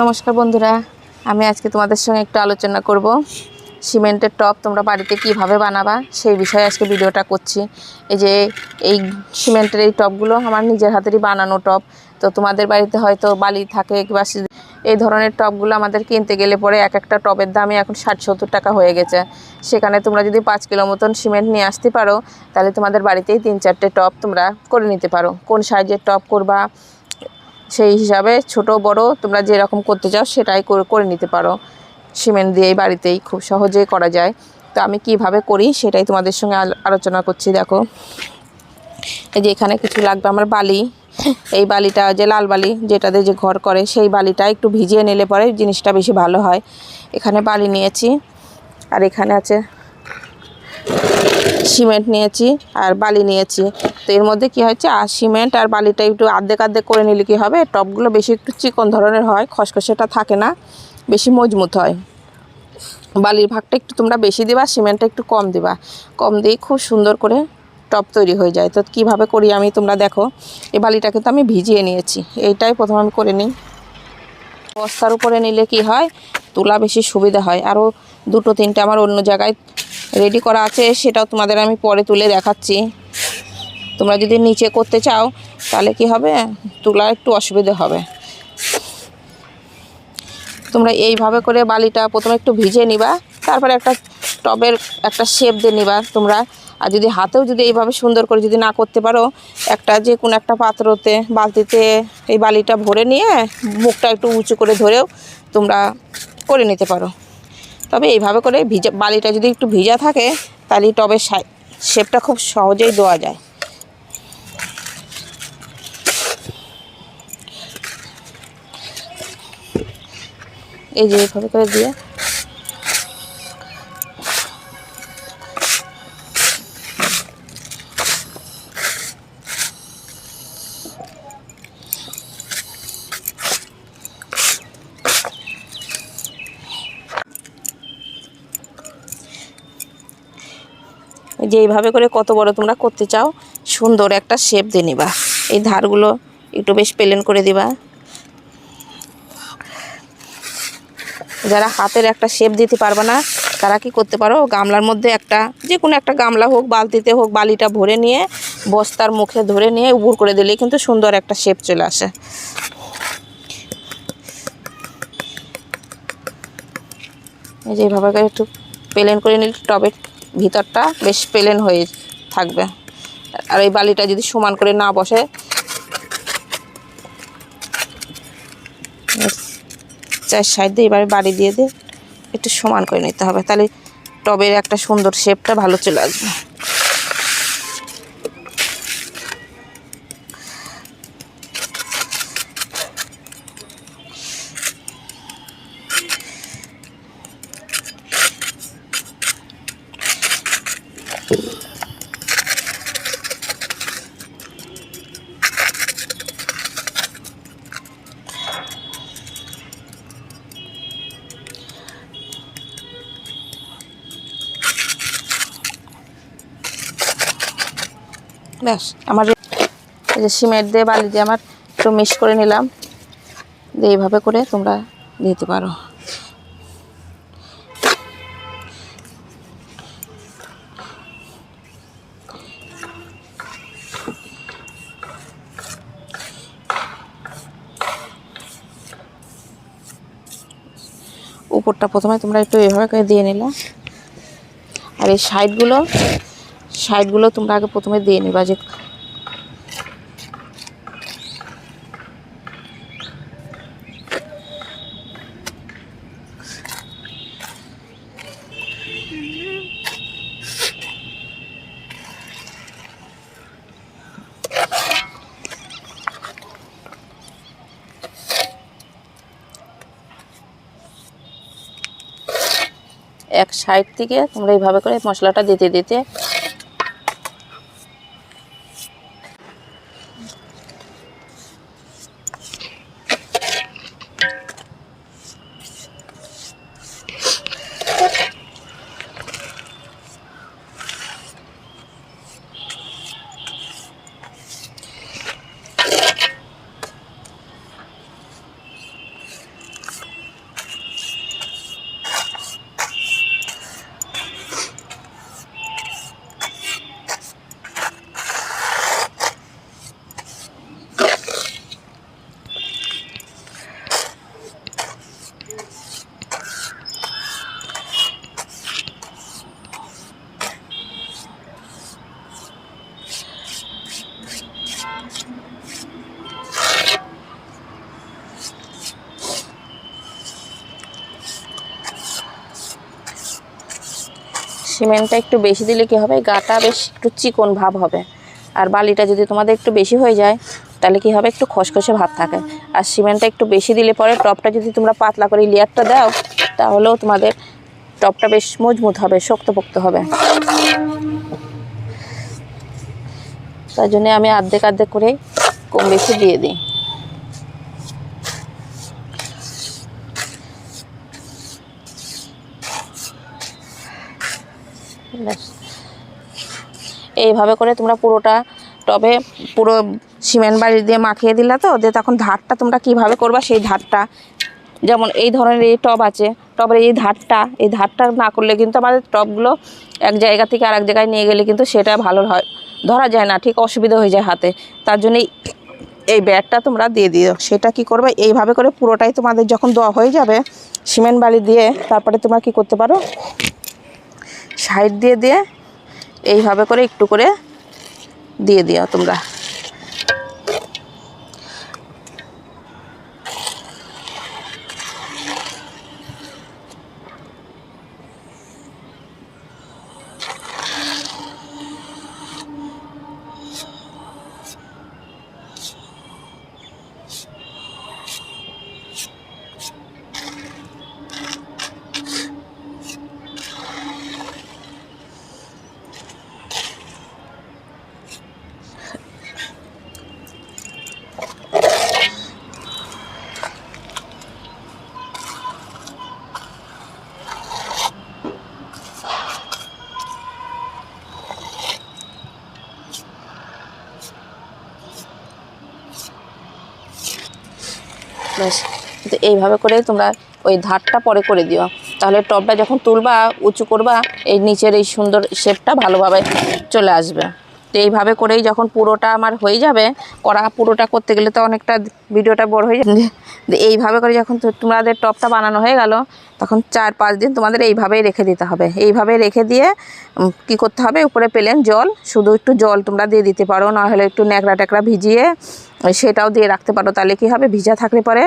নমস্কার বন্ধুরা, আমি আজকে তোমাদের সঙ্গে একটু আলোচনা করব। সিমেন্টের টপ তোমরা বাড়িতে কীভাবে বানাবা, সেই বিষয়ে আজকে ভিডিওটা করছি। এই যে, এই সিমেন্টের এই টপগুলো আমার নিজের হাতেরই বানানো টপ তো তোমাদের বাড়িতে হয়তো বালি থাকে কিংবা এই ধরনের টপগুলো আমাদের কিনতে গেলে পরে এক একটা টবের দামে এখন ষাট সত্তর টাকা হয়ে গেছে। সেখানে তোমরা যদি পাঁচ কিলো মতন সিমেন্ট নিয়ে আসতে পারো, তাহলে তোমাদের বাড়িতেই তিন চারটে টপ তোমরা করে নিতে পারো। কোন সাইজের টপ করবা সেই হিসাবে ছোট, বড় তোমরা যেরকম করতে চাও সেটাই করে নিতে পারো। সিমেন্ট দিয়েই বাড়িতেই খুব সহজেই করা যায়। তো আমি কীভাবে করি সেটাই তোমাদের সঙ্গে আল- আলোচনা করছি, দেখো। এই যে এখানে কিছু লাগবে আমার বালি। এই বালিটা যে লাল বালি যেটাতে যে ঘর করে, সেই বালিটা একটু ভিজিয়ে নিলে পরে জিনিসটা বেশি ভালো হয়। এখানে বালি নিয়েছি। আর এখানে আছে সিমেন্ট নিয়েছি আর বালি নিয়েছি। তো এর মধ্যে কি হয়েছে? আর সিমেন্ট আর বালিটা একটু আর্ধেক আর্ধেক করে নিলে কি হবে? টপগুলো বেশি একটু চিকন ধরনের হয়, খসখসেটা থাকে না, বেশি মজবুত হয়। বালির ভাগটা একটু তোমরা বেশি দিবা, সিমেন্টটা একটু কম দিবা। কম দিয়ে খুব সুন্দর করে টপ তৈরি হয়ে যায়। তো কীভাবে করি আমি তোমরা দেখো। এই বালিটাকে তো আমি ভিজিয়ে নিয়েছি। এইটাই প্রথম আমি করে নিই। বস্তার উপরে নিলে কি হয়? তোলা বেশি সুবিধা হয়। আরও দুটো তিনটে আমার অন্য জায়গায় রেডি করা আছে, সেটাও তোমাদের আমি পরে তুলে দেখাচ্ছি। তোমরা যদি নিচে করতে চাও, তাহলে কি হবে? তোলা একটু অসুবিধে হবে। তোমরা এইভাবে করে বালিটা প্রথমে একটু ভিজে নিবা, তারপরে একটা টবের একটা শেপ দিয়ে নিবা তোমরা। আর যদি হাতেও যদি এইভাবে সুন্দর করে যদি না করতে পারো, একটা যে কোনো একটা পাত্রতে, বালতিতে এই বালিটা ভরে নিয়ে মুখটা একটু উঁচু করে ধরেও তোমরা করে নিতে পারো। তবে এইভাবে করে ভিজা, বালিটা যদি একটু ভিজা থাকে, তাহলে টবে সাই, শেপটা খুব সহজেই দেওয়া যায়। এই যে এইভাবে করে দিয়ে যে এইভাবে করে কত বড় তোমরা করতে চাও, সুন্দর একটা শেপ দিয়ে নিবা। এই ধারগুলো একটু বেশ প্লেন করে দিবা। যারা হাতের একটা শেপ দিতে পারবে না, তারা কি করতে পারো, গামলার মধ্যে একটা, যে কোনো একটা গামলা হোক, বালতিতে হোক, বালিটা ভরে নিয়ে, বস্তার মুখে ধরে নিয়ে উবুর করে দিলেই কিন্তু সুন্দর একটা শেপ চলে আসে। এই যে এইভাবে একটু প্লেন করে নিলে টবের ভিতরটা বেশ প্লেন হয়ে থাকবে। আর এই বালিটা যদি সমান করে না বসে চার সাইড দিয়ে এবারে বাড়ি দিয়ে দিয়ে একটু সমান করে নিতে হবে। তাহলে টবের একটা সুন্দর শেপটা ভালো চলে আসবে। ব্যাস, আমার এই যে সিমেন্ট দিয়ে বালি দিয়ে আমার একটু মিক্স করে নিলাম। দিয়ে এইভাবে করে তোমরা দিতে পারো। উপরটা প্রথমে তোমরা একটু এভাবে করে দিয়ে নিলে। আর এই সাইডগুলো সাইডগুলো তোমরা আগে প্রথমে দিয়ে নিবা, যে এক সাইড থেকে তোমরা এইভাবে করে মশলাটা দিতে দিতে সিমেন্টটা একটু বেশি দিলে কি হবে? গাটা বেশ একটু চিকন ভাব হবে। আর বালিটা যদি তোমাদের একটু বেশি হয়ে যায়, তাহলে কি হবে? একটু খসখসে ভাব থাকে। আর সিমেন্টটা একটু বেশি দিলে পরে টপটা যদি তোমরা পাতলা করে লেয়ারটা দাও, তাহলেও তোমাদের টপটা বেশ মজবুত হবে, শক্তপোক্ত হবে। তার জন্য আমি আর্ধেক আর্ধেক করে কম বেশি দিয়ে দিই। এইভাবে করে তোমরা পুরোটা টবে পুরো সিমেন্ট বাড়ি দিয়ে মাখিয়ে দিলা তো, দিয়ে তখন ধারটা তোমরা কীভাবে করবা সেই ধারটা। যেমন এই ধরনের এই টব আছে, টবের এই ধারটা এই ধারটা না করলে কিন্তু আমাদের টবগুলো এক জায়গা থেকে আরেক জায়গায় নিয়ে গেলে কিন্তু সেটা ভালো হয়, ধরা যায় না, ঠিক অসুবিধা হয়ে যায় হাতে। তার জন্য এই ব্যাটটা তোমরা দিয়ে দিও, সেটা কি করবে? এইভাবে করে পুরোটাই তোমাদের যখন দেওয়া হয়ে যাবে, সিমেন্ট বালি দিয়ে, তারপরে তোমরা কি করতে পারো? সাইড দিয়ে দিয়ে এইভাবে করে একটু করে দিয়ে দিও তোমরা। ব্যাস তো এইভাবে করে তোমরা ওই ধারটা পরে করে দিও। তাহলে টবটা যখন তুলবা, উঁচু করবা, এই নিচের এই সুন্দর শেপটা ভালোভাবে চলে আসবে। তো এইভাবে করেই যখন পুরোটা আমার হয়ে যাবে, করা পুরোটা করতে গেলে তো অনেকটা ভিডিওটা বড় হয়ে যাবে। এইভাবে করে যখন তোমাদের টপটা বানানো হয়ে গেল, তখন চার পাঁচ দিন তোমাদের এইভাবেই রেখে দিতে হবে। এইভাবে রেখে দিয়ে কি করতে হবে? উপরে পেলেন জল, শুধু একটু জল তোমরা দিয়ে দিতে পারো, না হলে একটু ন্যাকড়া ট্যাকড়া ভিজিয়ে সেটাও দিয়ে রাখতে পারো। তাহলে কি হবে? ভিজা থাকলে পরে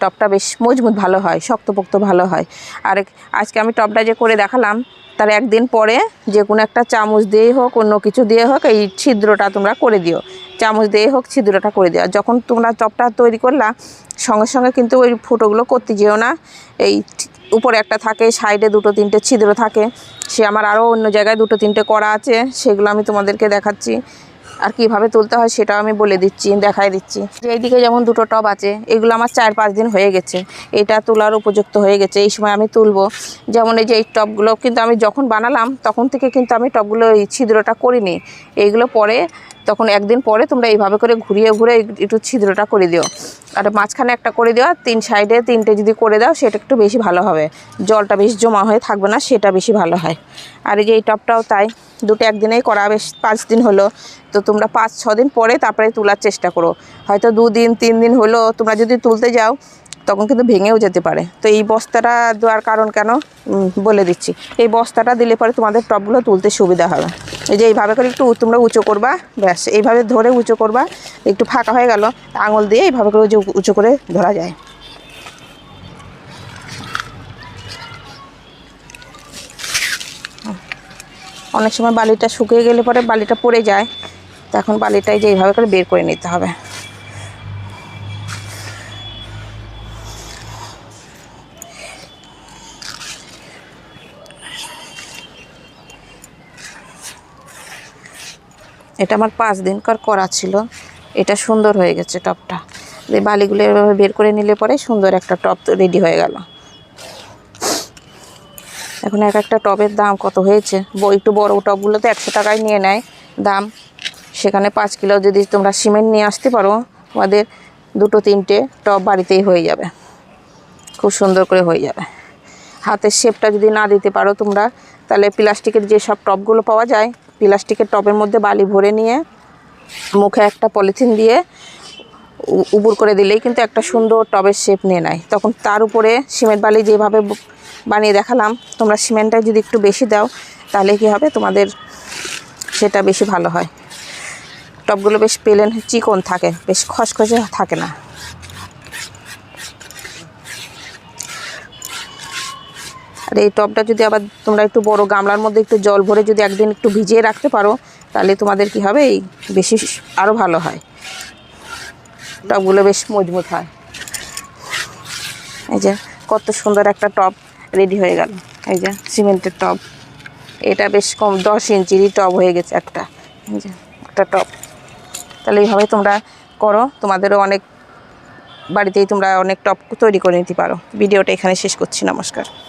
টপটা বেশ মজবুত ভালো হয়, শক্তপোক্ত ভালো হয়। আর আজকে আমি টপটা যে করে দেখালাম, তার একদিন পরে যে কোনো একটা চামচ দিয়ে হোক, অন্য কিছু দিয়ে হোক, এই ছিদ্রটা তোমরা করে দিও। চামচ দিয়ে হোক, ছিদ্রটা করে দিও। যখন তোমরা চপটা তৈরি করলা, সঙ্গে সঙ্গে কিন্তু ওই ফুটোগুলো করতে যেও না। এই উপরে একটা থাকে, সাইডে দুটো তিনটে ছিদ্র থাকে। সে আমার আরও অন্য জায়গায় দুটো তিনটে করা আছে, সেগুলো আমি তোমাদেরকে দেখাচ্ছি। আর কীভাবে তুলতে হয় সেটাও আমি বলে দিচ্ছি, দেখাই দিচ্ছি। এইদিকে যেমন দুটো টব আছে, এগুলো আমার চার পাঁচ দিন হয়ে গেছে। এটা তোলার উপযুক্ত হয়ে গেছে, এই সময় আমি তুলবো। যেমন এই যে এই টবগুলো কিন্তু আমি যখন বানালাম, তখন থেকে কিন্তু আমি টবগুলো এই ছিদ্রটা করিনি। এইগুলো পরে তখন একদিন পরে তোমরা এইভাবে করে ঘুরিয়ে ঘুরে একটু ছিদ্রটা করে দিও। আর মাঝখানে একটা করে দেওয়া তিন সাইডে তিনটে যদি করে দাও, সেটা একটু বেশি ভালো হবে। জলটা বেশি জমা হয়ে থাকবে না, সেটা বেশি ভালো হয়। আর এই যে এই টপটাও তাই, দুটো একদিনেই করা, বেশ পাঁচ দিন হলো। তো তোমরা পাঁচ, ছ দিন পরে তারপরে তোলার চেষ্টা করো। হয়তো দুদিন, তিন দিন হলো, তোমরা যদি তুলতে যাও তখন কিন্তু ভেঙেও যেতে পারে। তো এই বস্তাটা দেওয়ার কারণ কেন? বলে দিচ্ছি। এই বস্তাটা দিলে পরে তোমাদের টপগুলো তুলতে সুবিধা হবে। এই যে এইভাবে করে একটু তোমরা উঁচু করবা, ব্যাস। এইভাবে ধরে উঁচু করবা, একটু ফাঁকা হয়ে গেল, আঙুল দিয়ে এইভাবে করে উঁচু- করে ধরা যায়। অনেক সময় বালিটা শুকিয়ে গেলে পরে বালিটা পড়ে যায়। তখন বালিটাই যে এইভাবে করে বের করে নিতে হবে। এটা আমার পাঁচ দিনকার করা ছিল। এটা সুন্দর হয়ে গেছে টপটা। এই বালিগুলো এভাবে বের করে নিলে পরে সুন্দর একটা টপ রেডি হয়ে গেল। এখন এক একটা টবের দাম কত হয়েছে? একটু বড় টবগুলো তো একশো টাকায় নিয়ে নেয়। দাম সেখানে পাঁচ কিলো যদি তোমরা সিমেন্ট নিয়ে আসতে পারো, তোমাদের দুটো তিনটে টব বাড়িতেই হয়ে যাবে। খুব সুন্দর করে হয়ে যাবে। হাতের শেপটা যদি না দিতে পারো তোমরা, তাহলে প্লাস্টিকের যে সব টবগুলো পাওয়া যায় প্লাস্টিকের টবের মধ্যে বালি ভরে নিয়ে মুখে একটা পলিথিন দিয়ে উ- উবুর করে দিলেই কিন্তু একটা সুন্দর টবের শেপ নিয়ে নেয়। তখন তার উপরে সিমেন্ট বালি যেভাবে বানিয়ে দেখালাম, তোমরা সিমেন্টটা যদি একটু বেশি দাও, তাহলে কি হবে? তোমাদের সেটা বেশি ভালো হয়। টবগুলো বেশ পেলেন চিকন থাকে, বেশ খসখসে থাকে না। আর এই টবটা যদি আবার তোমরা একটু বড় গামলার মধ্যে একটু জল ভরে যদি একদিন একটু ভিজিয়ে রাখতে পারো, তাহলে তোমাদের কি হবে? এই বেশি আরও ভালো হয়। টবগুলো বেশ মজবুত হয়। এই যে কত সুন্দর একটা টব রেডি হয়ে গেল। এই যে সিমেন্টের টব এটা বেশ কম, দশ ইঞ্চিরই টব হয়ে গেছে একটা। এই যে একটা টব তাহলে এইভাবে তোমরা করো। তোমাদেরও অনেক বাড়িতেই তোমরা অনেক টপ তৈরি করে নিতে পারো। ভিডিওটা এখানে শেষ করছি। নমস্কার।